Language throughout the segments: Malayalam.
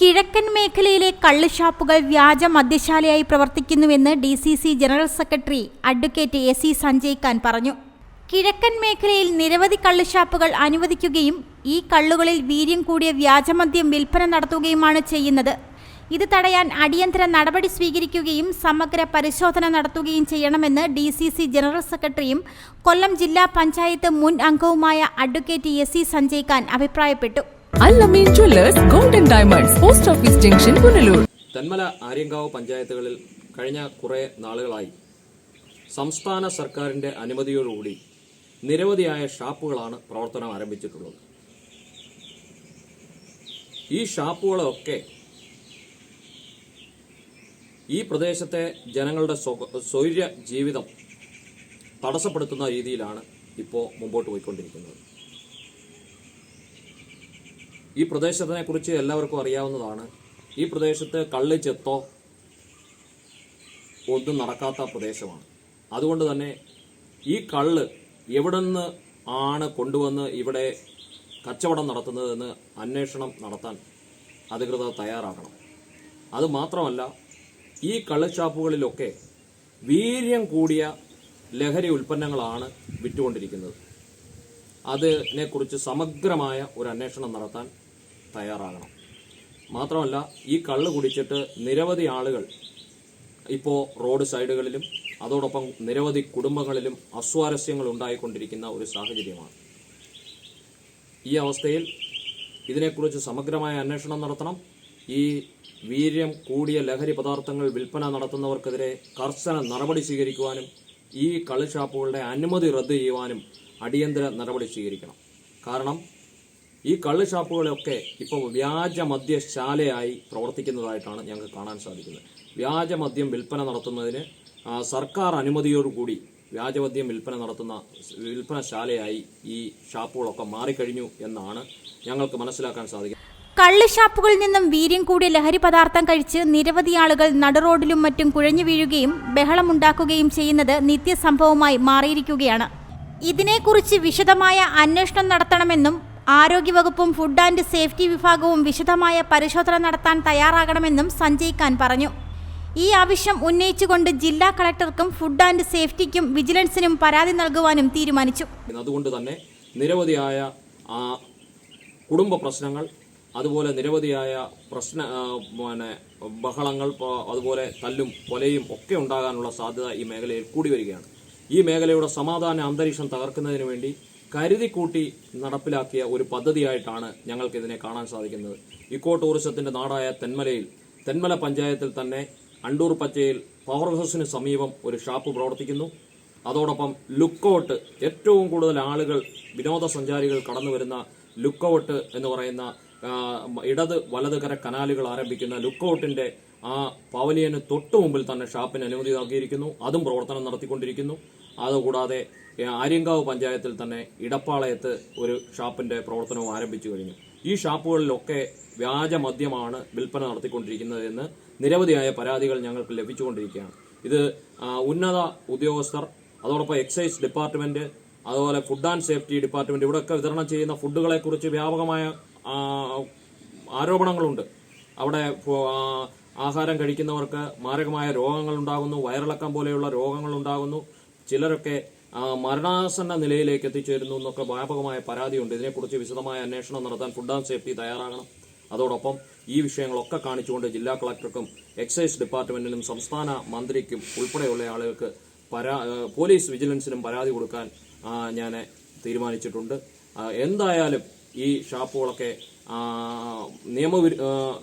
കിഴക്കൻ മേഖലയിലെ കള്ളുഷാപ്പുകൾ വ്യാജ മദ്യശാലയായി പ്രവർത്തിക്കുന്നുവെന്ന് D C C general secretary advocate S C Sanjay Khan പറഞ്ഞു. കിഴക്കൻ മേഖലയിൽ നിരവധി കള്ളുഷാപ്പുകൾ അനുവദിക്കുകയും ഈ കള്ളുകളിൽ വീര്യം കൂടിയ വ്യാജമദ്യം വിൽപ്പന നടത്തുകയുമാണ് ചെയ്യുന്നത്. ഇത് തടയാൻ അടിയന്തര നടപടി സ്വീകരിക്കുകയും സമഗ്ര പരിശോധന നടത്തുകയും ചെയ്യണമെന്ന് ഡി സി സി ജനറൽ സെക്രട്ടറിയും കൊല്ലം ജില്ലാ പഞ്ചായത്ത് മുൻ അംഗവുമായ advocate S C Sanjay Khan അഭിപ്രായപ്പെട്ടു. Allameen jewellers golden diamonds post office junction Punalur Thenmala Aryankavu പഞ്ചായത്തുകളിൽ കഴിഞ്ഞ കുറേ നാളുകളായി സംസ്ഥാന സർക്കാരിന്റെ അനുമതിയോടുകൂടി നിരവധിയായ ഷാപ്പുകളാണ് പ്രവർത്തനം ആരംഭിച്ചിട്ടുള്ളത്. ഈ ഷാപ്പുകളൊക്കെ ഈ പ്രദേശത്തെ ജനങ്ങളുടെ സ്വ- സ്വൈര്യ ജീവിതം തടസ്സപ്പെടുത്തുന്ന രീതിയിലാണ് ഇപ്പോൾ മുമ്പോട്ട് പോയിക്കൊണ്ടിരിക്കുന്നത്. ഈ പ്രദേശത്തിനെ കുറിച്ച് എല്ലാവർക്കും അറിയാവുന്നതാണ്. ഈ പ്രദേശത്ത് കള്ളി ചെത്തോ ഒന്നും നടക്കാത്ത പ്രദേശമാണ്. അതുകൊണ്ട് തന്നെ ഈ കള്ള് എവിടെ നിന്ന് ആണ് കൊണ്ടുവന്ന് ഇവിടെ കച്ചവടം നടത്തുന്നതെന്ന് അന്വേഷണം നടത്താൻ അധികൃതർ തയ്യാറാക്കണം അത് മാത്രമല്ല ഈ കള്ളുഷാപ്പുകളിലൊക്കെ വീര്യം കൂടിയ ലഹരി ഉൽപ്പന്നങ്ങളാണ് വിറ്റുകൊണ്ടിരിക്കുന്നത്. അതിനെക്കുറിച്ച് സമഗ്രമായ ഒരു അന്വേഷണം നടത്താൻ തയ്യാറാകണം. മാത്രമല്ല ഈ കള്ള് കുടിച്ചിട്ട് നിരവധി ആളുകൾ ഇപ്പോൾ റോഡ് സൈഡുകളിലും അതോടൊപ്പം നിരവധി കുടുംബങ്ങളിലും അസ്വാരസ്യങ്ങൾ ഉണ്ടായിക്കൊണ്ടിരിക്കുന്ന ഒരു സാഹചര്യമാണ്. ഈ അവസ്ഥയിൽ ഇതിനെക്കുറിച്ച് സമഗ്രമായ അന്വേഷണം നടത്തണം. ഈ വീര്യം കൂടിയ ലഹരി പദാർത്ഥങ്ങൾ വിൽപ്പന നടത്തുന്നവർക്കെതിരെ കർശന നടപടി സ്വീകരിക്കുവാനും ഈ കള്ളുഷാപ്പുകളുടെ അനുമതി റദ്ദ് ചെയ്യുവാനും അടിയന്തര നടപടി സ്വീകരിക്കണം. കാരണം ഈ കള്ള് ഷാപ്പുകളൊക്കെ ഇപ്പോൾ വ്യാജ മദ്യശാലയായി പ്രവർത്തിക്കുന്നതായിട്ടാണ് ഞങ്ങൾക്ക് കാണാൻ സാധിക്കുന്നത്. വ്യാജ മദ്യം വിൽപ്പന നടത്തുന്നതിന് സർക്കാർ അനുമതിയോടുകൂടി വ്യാജമദ്യം വിൽപ്പന നടത്തുന്ന വിൽപ്പനശാലയായി ഈ ഷാപ്പുകളൊക്കെ മാറിക്കഴിഞ്ഞു എന്നാണ് ഞങ്ങൾക്ക് മനസ്സിലാക്കാൻ സാധിക്കുന്നത്. കള്ള് ഷാപ്പുകളിൽ നിന്നും വീര്യം കൂടിയ ലഹരി പദാർത്ഥം കഴിച്ച് നിരവധി ആളുകൾ നടുറോഡിലും മറ്റും കുഴഞ്ഞു വീഴുകയും ബഹളമുണ്ടാക്കുകയും ചെയ്യുന്നത് നിത്യസംഭവമായി മാറിയിരിക്കുകയാണ്. ഇതിനെക്കുറിച്ച് വിശദമായ അന്വേഷണം നടത്തണമെന്നും ആരോഗ്യവകുപ്പും ഫുഡ് ആൻഡ് സേഫ്റ്റി വിഭാഗവും വിശദമായ പരിശോധന നടത്താൻ തയ്യാറാകണമെന്നും സഞ്ജയ് ഖാൻ പറഞ്ഞു. ഈ ആവശ്യം ഉന്നയിച്ചുകൊണ്ട് ജില്ലാ കളക്ടർക്കും ഫുഡ് ആൻഡ് സേഫ്റ്റിക്കും വിജിലൻസിനും പരാതി നൽകുവാനും തീരുമാനിച്ചു. അതുകൊണ്ട് തന്നെ നിരവധിയായ കുടുംബ പ്രശ്നങ്ങൾ അതുപോലെ നിരവധിയായ പ്രശ്ന പിന്നെ ബഹളങ്ങൾ അതുപോലെ തല്ലും കൊലയും ഒക്കെ ഉണ്ടാകാനുള്ള സാധ്യത ഈ മേഖലയിൽ കൂടി വരികയാണ്. ഈ മേഖലയുടെ സമാധാന അന്തരീക്ഷം തകർക്കുന്നതിന് വേണ്ടി കരുതിക്കൂട്ടി നടപ്പിലാക്കിയ ഒരു പദ്ധതിയായിട്ടാണ് ഞങ്ങൾക്ക് ഇതിനെ കാണാൻ സാധിക്കുന്നത്. ഇക്കോ ടൂറിസത്തിന്റെ നാടായ തെന്മലയിൽ തെന്മല പഞ്ചായത്തിൽ തന്നെ അണ്ടൂർ പച്ചയിൽ പവർ ഹൗസിന് സമീപം ഒരു ഷാപ്പ് പ്രവർത്തിക്കുന്നു. അതോടൊപ്പം ലുക്കൗട്ട് ഏറ്റവും കൂടുതൽ ആളുകൾ വിനോദസഞ്ചാരികൾ കടന്നു വരുന്ന ലുക്കൗട്ട് എന്ന് പറയുന്ന ഇടത് വലതുകര കനാലുകൾ ആരംഭിക്കുന്ന ലുക്കൗട്ടിന്റെ ആ പവലിയന് തൊട്ടു മുമ്പിൽ തന്നെ ഷാപ്പിന് അനുമതി നൽകിയിരിക്കുന്നു. അതും പ്രവർത്തനം നടത്തിക്കൊണ്ടിരിക്കുന്നു. അതുകൂടാതെ ആര്യങ്കാവ് പഞ്ചായത്തിൽ തന്നെ ഇടപ്പാളയത്ത് ഒരു ഷാപ്പിന്റെ പ്രവർത്തനവും ആരംഭിച്ചു കഴിഞ്ഞു. ഈ ഷാപ്പുകളിലൊക്കെ വ്യാജ മദ്യമാണ് വിൽപ്പന നടത്തിക്കൊണ്ടിരിക്കുന്നത് എന്ന് നിരവധിയായ പരാതികൾ ഞങ്ങൾക്ക് ലഭിച്ചുകൊണ്ടിരിക്കുകയാണ്. ഇത് ഉന്നത ഉദ്യോഗസ്ഥർ അതോടൊപ്പം എക്സൈസ് ഡിപ്പാർട്ട്മെന്റ് അതുപോലെ ഫുഡ് ആൻഡ് സേഫ്റ്റി ഡിപ്പാർട്ട്മെന്റ് ഇവിടെയൊക്കെ വിതരണം ചെയ്യുന്ന ഫുഡുകളെ കുറിച്ച് വ്യാപകമായ ആരോപണങ്ങളുണ്ട്. അവിടെ ആഹാരം കഴിക്കുന്നവർക്ക് മാരകമായ രോഗങ്ങൾ ഉണ്ടാകുന്നു വയറിളക്കം പോലെയുള്ള രോഗങ്ങൾ ഉണ്ടാകുന്നു ചിലരൊക്കെ മരണാസന്ന നിലയിലേക്ക് എത്തിച്ചേരുന്നു എന്നൊക്കെ വ്യാപകമായ പരാതിയുണ്ട്. ഇതിനെക്കുറിച്ച് വിശദമായ അന്വേഷണം നടത്താൻ ഫുഡ് ആൻഡ് സേഫ്റ്റി തയ്യാറാകണം. അതോടൊപ്പം ഈ വിഷയങ്ങളൊക്കെ കാണിച്ചുകൊണ്ട് ജില്ലാ കളക്ടർക്കും എക്സൈസ് ഡിപ്പാർട്ട്മെന്റിനും സംസ്ഥാന മന്ത്രിക്കും ഉൾപ്പെടെയുള്ള ആളുകൾക്ക് പരാ പോലീസ് വിജിലൻസിനും പരാതി കൊടുക്കാൻ ഞാൻ തീരുമാനിച്ചിട്ടുണ്ട്. എന്തായാലും ഈ ഷാപ്പുകളൊക്കെ ആ, നിയമവി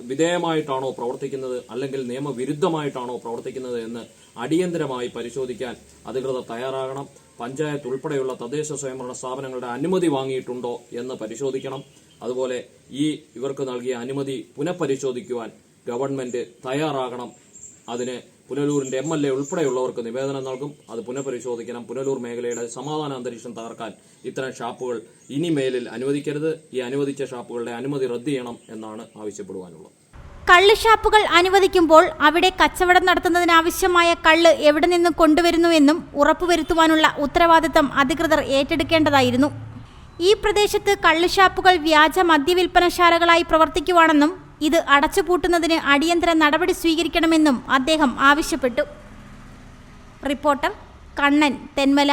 വിധേയമായിട്ടാണോ പ്രവർത്തിക്കുന്നത് അല്ലെങ്കിൽ നിയമവിരുദ്ധമായിട്ടാണോ പ്രവർത്തിക്കുന്നത് എന്ന് അടിയന്തരമായി പരിശോധിക്കാൻ അധികൃതർ തയ്യാറാകണം. പഞ്ചായത്ത് ഉൾപ്പെടെയുള്ള തദ്ദേശ സ്വയംഭരണ സ്ഥാപനങ്ങളുടെ അനുമതി വാങ്ങിയിട്ടുണ്ടോ എന്ന് പരിശോധിക്കണം. അതുപോലെ ഈ ഇവർക്ക് നൽകിയ അനുമതി പുനഃപരിശോധിക്കുവാൻ ഗവൺമെന്റ് തയ്യാറാകണം. അതിന് പുനലൂരിന്റെ എം എൽ എ ഉൾപ്പെടെയുള്ളവർക്ക് നിവേദനം നൽകും. അത് പുനഃപരിശോധിക്കണം. പുനലൂർ മേഖലയുടെ സമാധാന അന്തരീക്ഷം തകർക്കാൻ ഇത്തരം ഷാപ്പുകൾ ഇനി മേലിൽ അനുവദിക്കരുത്. ഈ അനുവദിച്ച ഷാപ്പുകളുടെ അനുമതി റദ്ദ് ചെയ്യണം എന്നാണ് ആവശ്യപ്പെടുവാനുള്ളത്. കള്ളുഷാപ്പുകൾ അനുവദിക്കുമ്പോൾ അവിടെ കച്ചവടം നടത്തുന്നതിനാവശ്യമായ കള്ള് എവിടെ നിന്ന് കൊണ്ടുവരുന്നുവെന്നും ഉറപ്പുവരുത്തുവാനുള്ള ഉത്തരവാദിത്തം അധികൃതർ ഏറ്റെടുക്കേണ്ടതായിരുന്നു. ഈ പ്രദേശത്ത് കള്ളുഷാപ്പുകൾ വ്യാജ മദ്യവിൽപ്പനശാലകളായി പ്രവർത്തിക്കുവാണെന്നും ഇത് അടച്ചുപൂട്ടുന്നതിന് അടിയന്തര നടപടി സ്വീകരിക്കണമെന്നും അദ്ദേഹം ആവശ്യപ്പെട്ടു. റിപ്പോർട്ടർ കണ്ണൻ തെന്മല.